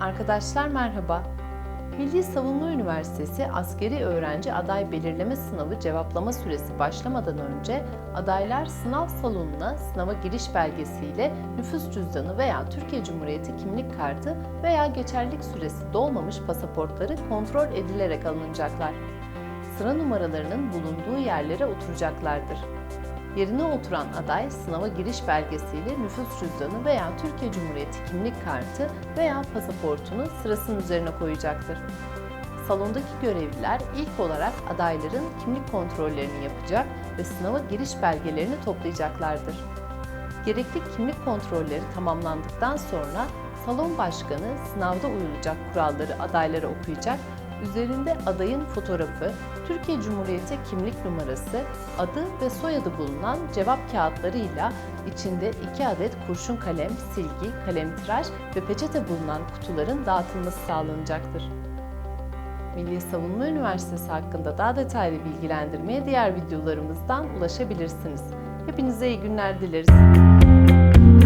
Arkadaşlar merhaba. Milli Savunma Üniversitesi Askeri Öğrenci Aday Belirleme Sınavı cevaplama süresi başlamadan önce adaylar sınav salonuna sınava giriş belgesiyle nüfus cüzdanı veya Türkiye Cumhuriyeti kimlik kartı veya geçerlilik süresi dolmamış pasaportları kontrol edilerek alınacaklar. Sıra numaralarının bulunduğu yerlere oturacaklardır. Yerine oturan aday sınava giriş belgesiyle nüfus cüzdanı veya Türkiye Cumhuriyeti kimlik kartı veya pasaportunu sırasının üzerine koyacaktır. Salondaki görevliler ilk olarak adayların kimlik kontrollerini yapacak ve sınava giriş belgelerini toplayacaklardır. Gerekli kimlik kontrolleri tamamlandıktan sonra salon başkanı sınavda uyulacak kuralları adaylara okuyacak Üzerinde adayın fotoğrafı, Türkiye Cumhuriyeti kimlik numarası, adı ve soyadı bulunan cevap kağıtlarıyla içinde 2 adet kurşun kalem, silgi, kalemtıraş ve peçete bulunan kutuların dağıtılması sağlanacaktır. Milli Savunma Üniversitesi hakkında daha detaylı bilgilendirmeye diğer videolarımızdan ulaşabilirsiniz. Hepinize iyi günler dileriz.